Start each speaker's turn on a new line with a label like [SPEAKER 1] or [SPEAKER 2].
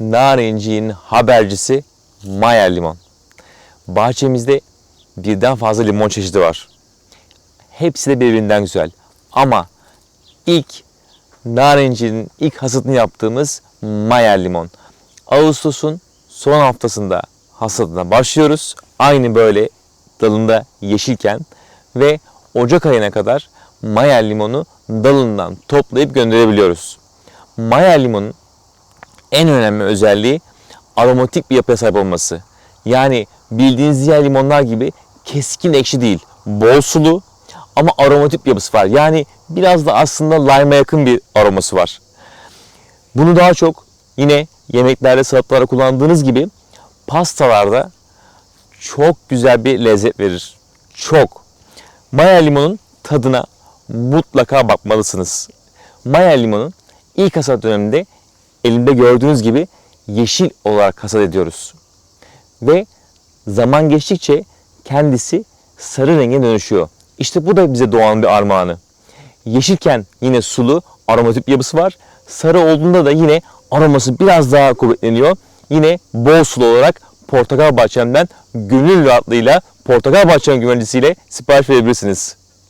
[SPEAKER 1] Narenciğin habercisi Mayer Limon. Bahçemizde birden fazla limon çeşidi var. Hepsi de birbirinden güzel. Ama ilk narencinin ilk hasatını yaptığımız Mayer Limon. Ağustos'un son haftasında hasadına başlıyoruz. Aynı böyle dalında yeşilken ve Ocak ayına kadar Mayer limonu dalından toplayıp gönderebiliyoruz. Mayer limonun en önemli özelliği aromatik bir yapıya sahip olması. Yani bildiğiniz diğer limonlar gibi keskin ekşi değil. Bol sulu ama aromatik bir yapısı var. Yani biraz da aslında lime'a yakın bir aroması var. Bunu daha çok yine yemeklerde, salatalarda kullandığınız gibi pastalarda çok güzel bir lezzet verir. Çok. Maya limonun tadına mutlaka bakmalısınız. Maya limonun ilk hasat döneminde elimde gördüğünüz gibi yeşil olarak hasat ediyoruz. Ve zaman geçtikçe kendisi sarı renge dönüşüyor. İşte bu da bize doğan bir armağanı. Yeşilken yine sulu, aromatik yapısı var. Sarı olduğunda da yine aroması biraz daha kuvvetleniyor. Yine bol sulu olarak portakal bahçemden gönül rahatlığıyla portakal bahçem güvencesiyle sipariş verebilirsiniz.